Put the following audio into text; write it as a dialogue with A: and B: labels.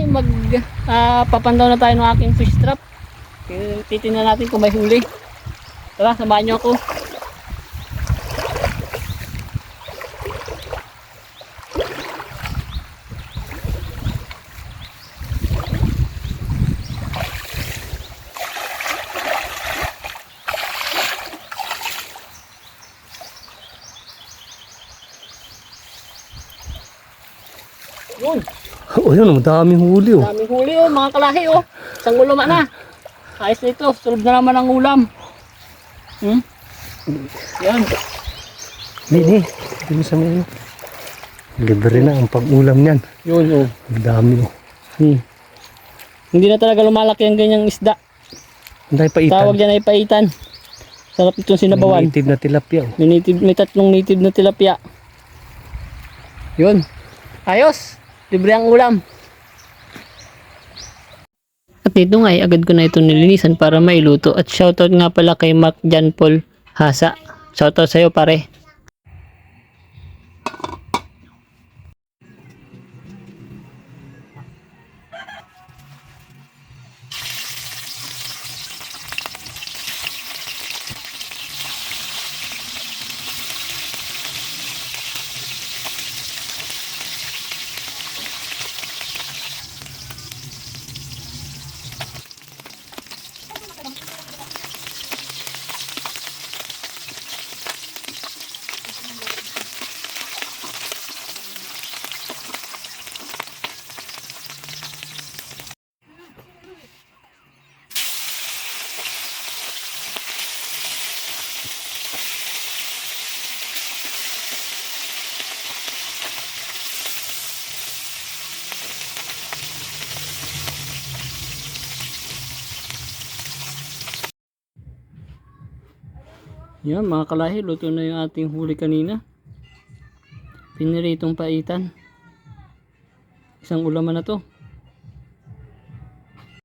A: kalahi, mag ah, papandaw na tayo ng aking fish trap. Eh, Titingnan natin kung may huli. Tara, samahan niyo ako. Yun,
B: Oh, yun, ang daming huli oh.
A: daming huli oh, mga kalahi oh. Isang ulama na. Ayos na ito, sulog na naman ang ulam. Hmm? Yan.
B: Ni, ni. Dito sa mga Libre na ang pag-ulam niyan.
A: Yun oh.
B: Ang dami oh.
A: Hmm. Hindi na talaga lumalaki ang ganyang isda.
B: Ang dahil pa
A: Tawag dyan ay paitan. Sarap itong sinabawan.
B: Native na tilapia oh.
A: May, native, may tatlong native na tilapia. Yun. Ayos. Libre ang ulam. At dito nga ay agad ko na ito nilinisan para mailuto. At shoutout nga pala kay Mark Jan Paul Hasa. Shoutout sa'yo pare. Yan mga kalahi, luto na yung ating huli kanina. Piniritong paitan. Isang ulaman na to.